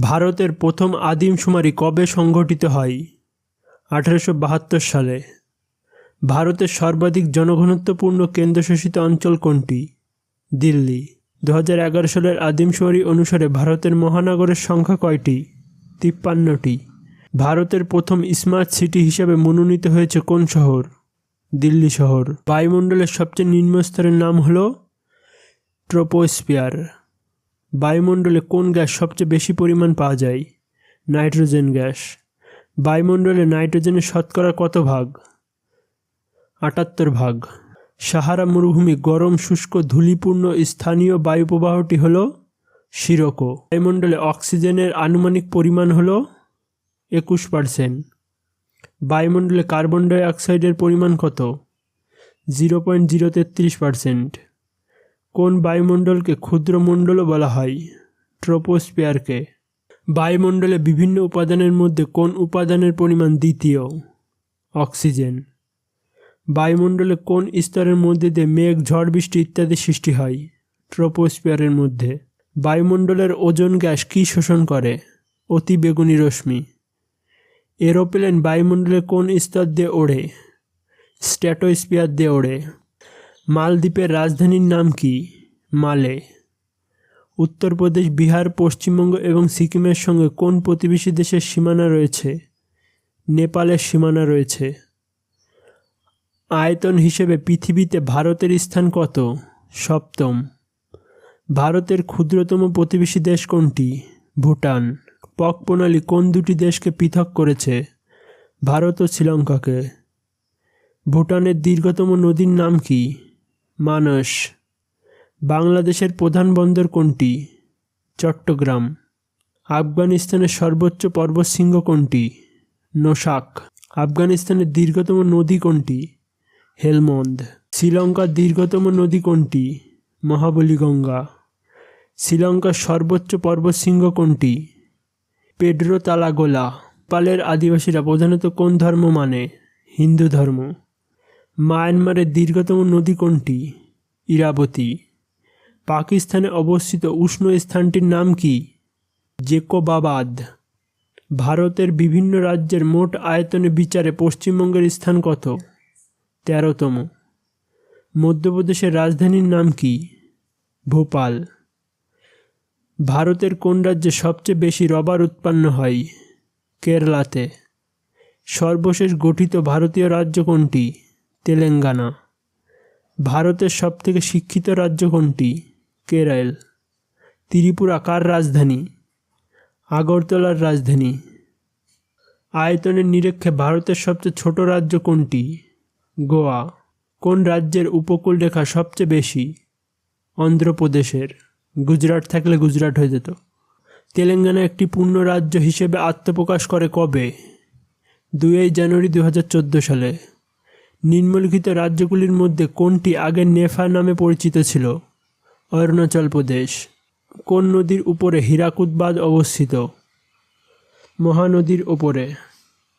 ভারতের প্রথম আদিমশুমারি কবে সংঘটিত হয়? আঠারোশো বাহাত্তর সালে। ভারতের সর্বাধিক জনঘনত্বপূর্ণ কেন্দ্রশাসিত অঞ্চল কোনটি? দিল্লি। দু হাজার এগারো সালের আদিমশুমারি অনুসারে ভারতের মহানগরের সংখ্যা কয়টি? তিপ্পান্নটি। ভারতের প্রথম স্মার্ট সিটি হিসাবে মনোনীত হয়েছে কোন শহর? দিল্লি শহর। বায়ুমণ্ডলের সবচেয়ে নিম্ন স্তরের নাম হল ট্রোপোস্ফিয়ার। বায়ুমণ্ডলে কোন গ্যাস সবচেয়ে বেশি পরিমাণ পাওয়া যায়? Nitrogen gas. বায়ুমণ্ডলে নাইট্রোজেনের শতকরা কত ভাগ? আটাত্তর ভাগ। সাহারা মরুভূমি গরম, শুষ্ক, ধূলিপূর্ণ স্থানীয় বায়ুপ্রবাহটি হল শিরকো। বায়ুমণ্ডলে অক্সিজেনের আনুমানিক পরিমাণ হল একুশ পার্সেন্ট। বায়ুমণ্ডলে কার্বন ডাই অক্সাইডের পরিমাণ কত? জিরো পয়েন্ট জিরো তেত্রিশ পার্সেন্ট। কোন বায়ুমণ্ডলকে ক্ষুদ্রমণ্ডলও বলা হয়? ট্রোপোস্ফিয়ারকে। বায়ুমণ্ডলে বিভিন্ন উপাদানের মধ্যে কোন উপাদানের পরিমাণ দ্বিতীয়? অক্সিজেন। বায়ুমণ্ডলে কোন স্তরের মধ্যে দিয়ে মেঘ, ঝড়, বৃষ্টি ইত্যাদি সৃষ্টি হয়? ট্রোপোস্ফিয়ারের মধ্যে। বায়ুমণ্ডলের ওজন গ্যাস কী শোষণ করে? অতি বেগুনি রশ্মি। এরোপ্লেন বায়ুমণ্ডলে কোন স্তর দিয়ে ওড়ে? স্ট্র্যাটোস্ফিয়ার দিয়ে ওড়ে। মালদ্বীপের রাজধানীর নাম কি? মালে। উত্তরপ্রদেশ বিহার, পশ্চিমবঙ্গ এবং সিকিমের সঙ্গে কোন প্রতিবেশী দেশের সীমানা রয়েছে? নেপালের সীমানা রয়েছে। আয়তন হিসেবে পৃথিবীতে ভারতের স্থান কত? সপ্তম। ভারতের ক্ষুদ্রতম প্রতিবেশী দেশ কোনটি? ভুটান। পক প্রণালী কোন দুটি দেশকে পৃথক করেছে? ভারত ও শ্রীলঙ্কাকে। ভুটানের দীর্ঘতম নদীর নাম কি? মানস, বাংলাদেশের প্রধান বন্দর কোনটি? চট্টগ্রাম। আফগানিস্তানের সর্বোচ্চ পর্বতশৃঙ্গ কোনটি? নোশাক। আফগানিস্তানের দীর্ঘতম নদী কোনটি? হেলমন্দ। শ্রীলঙ্কার দীর্ঘতম নদী কোনটি? মহাবলী গঙ্গা শ্রীলঙ্কার সর্বোচ্চ পর্বতশৃঙ্গ কোনটি? পেড্রো তালাগোলা। নেপালের আদিবাসীরা প্রধানত কোন ধর্ম মানে? হিন্দু ধর্ম। মায়ানমারের দীর্ঘতম নদী কোনটি? ইরাবতী। পাকিস্তানে অবস্থিত উষ্ণ স্থানটির নাম কি? জেকোবাবাদ। ভারতের বিভিন্ন রাজ্যের মোট আয়তনে বিচারে পশ্চিমবঙ্গের স্থান কত? তেরোতম। মধ্যপ্রদেশের রাজধানীর নাম কি? ভোপাল। ভারতের কোন রাজ্যে সবচেয়ে বেশি রবার উৎপন্ন হয়? কেরালাতে। সর্বশেষ গঠিত ভারতীয় রাজ্য কোনটি? তেলেঙ্গানা। ভারতের সবথেকে শিক্ষিত রাজ্য কোনটি? কেরল ত্রিপুরা কার রাজধানী? আগরতলার রাজধানী। আয়তনের নিরীক্ষে ভারতের সবচেয়ে ছোট রাজ্য কোনটি? গোয়া। কোন রাজ্যের উপকূল রেখা সবচেয়ে বেশি? অন্ধ্রপ্রদেশের। গুজরাট থাকলে গুজরাট হয়ে যেত। তেলেঙ্গানা একটি পূর্ণ রাজ্য হিসেবে আত্মপ্রকাশ করে কবে? দুই জানুয়ারি দু হাজার চোদ্দ সালে। নিম্নলিখিত রাজ্যগুলির মধ্যে কোনটি আগে নেফা নামে পরিচিত ছিল? অরুণাচল প্রদেশ। কোন নদীর উপরে হীরাকুদ বাঁধ অবস্থিত? মহানদীর ওপরে